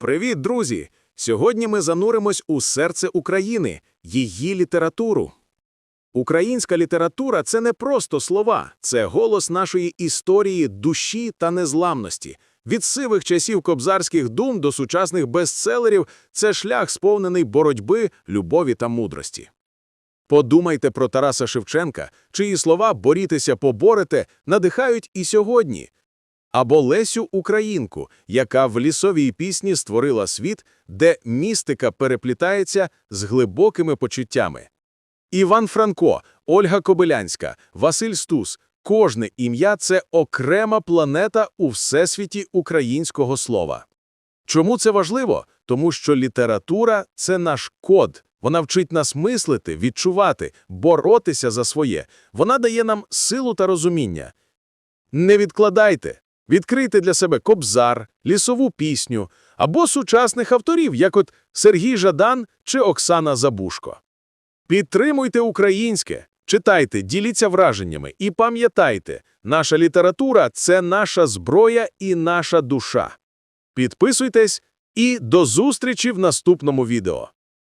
Привіт, друзі! Сьогодні ми зануримось у серце України, її літературу. Українська література це не просто слова, це голос нашої історії, душі та незламності. Від сивих часів кобзарських дум до сучасних бестселерів це шлях сповнений боротьби, любові та мудрості. Подумайте про Тараса Шевченка, чиї слова «борітеся, поборете» надихають і сьогодні. Або Лесю Українку, яка в лісовій пісні створила світ, де містика переплітається з глибокими почуттями. Іван Франко, Ольга Кобилянська, Василь Стус – кожне ім'я – це окрема планета у всесвіті українського слова. Чому це важливо? Тому що література – це наш код. Вона вчить нас мислити, відчувати, боротися за своє. Вона дає нам силу та розуміння. Не відкладайте. Відкрийте для себе кобзар, лісову пісню або сучасних авторів, як от Сергій Жадан чи Оксана Забушко. Підтримуйте українське, читайте, діліться враженнями і пам'ятайте, наша література – це наша зброя і наша душа. Підписуйтесь і до зустрічі в наступному відео.